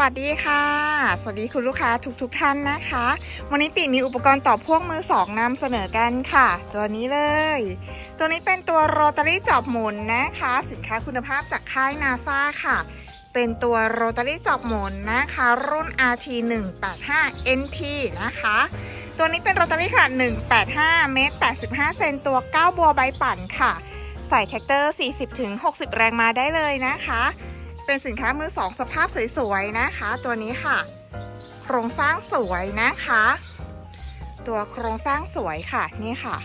วัสดีค่ะ สวัสดีคุณลูกค้าทุกๆทท่านนะคะ วันนี้ปีมีอุปกรณ์ต่อพ่วงมือสองนำเสนอกันค่ะ ตัวนี้เลย ตัวนี้เป็นตัวโรตารี่จอบหมุนนะคะ สินค้าคุณภาพจากค่ายนาซาค่ะ เป็นตัวโรตารี่จอบหมุนนะคะ รุ่น RT 185 NP นะคะ ตัวนี้เป็นโรตารี่ค่ะ 185เมตร85 เซนตัว 9 บัวใบปั่นค่ะ ใส่แท็กเตอร์ 40-60 แรงมาได้เลยนะคะ เป็นสินค้ามือสองสภาพสวยๆนะคะ ตัวนี้ค่ะ โครงสร้างสวยนะคะ ตัวโครงสร้างสวยค่ะนี่ค่ะ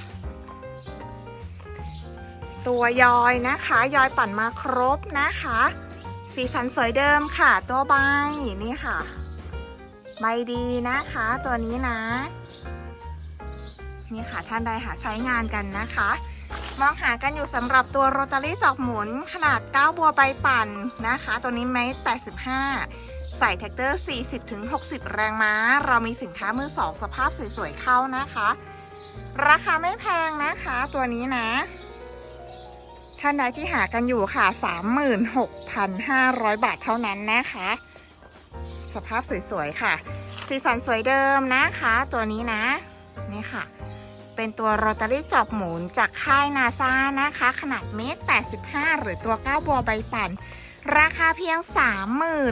ตัวยอยนะคะยอยปั่นมาครบนะคะ สีสันสวยเดิมค่ะ ตัวใบนี่ค่ะ ใบดีนะคะ ตัวนี้นะ นี่ค่ะท่านใดหาใช้งานกันนะคะ มองหากันอยู่สำหรับตัวโรตารี่จอกหมุนขนาด 9 บัวใบปั่นนะคะ ตัวนี้เมตร85 ใส่แท็กเตอร์ 40-60 แรงม้า เรามีสินค้ามือสองสภาพสวยๆเข้านะคะ ราคาไม่แพงนะคะตัวนี้นะ ท่านใดที่หากันอยู่ค่ะ 36,500 บาทเท่านั้นนะคะ สภาพสวยๆค่ะ สีสันสวยเดิมนะคะ ตัวนี้นะ นี่ค่ะ เป็นตัวโรตารี่จอบหมุนจากค่ายนาซานะคะ ขนาดเมตร 85 หรือตัว9บัวใบปั่น ราคาเพียง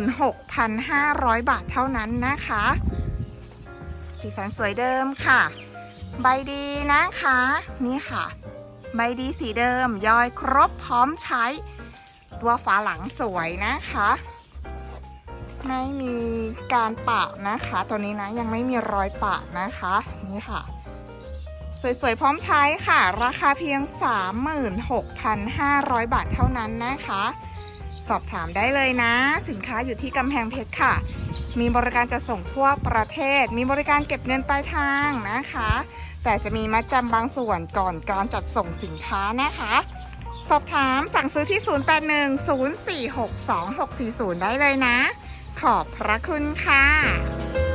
36,500 บาทเท่านั้นนะคะ สีสันสวยเดิมค่ะ ใบดีนะคะ นี่ค่ะ ใบดีสีเดิมยอยครบพร้อมใช้ ตัวฝาหลังสวยนะคะไม่มีการปะนะคะ ตัวนี้นะยังไม่มีรอยปะนะคะ นี่ค่ะ สวยๆ พร้อมใช้ค่ะ ราคาเพียง 36,500 บาทเท่านั้นนะคะ สอบถามได้เลยนะ สินค้าอยู่ที่กำแพงเพชรค่ะ มีบริการจะส่งทั่วประเทศ มีบริการเก็บเงินปลายทางนะคะ แต่จะมีมัดจำบางส่วนก่อนการจัดส่งสินค้านะคะ สอบถามสั่งซื้อที่ 0810462640 ได้เลยนะ ขอบพระคุณค่ะ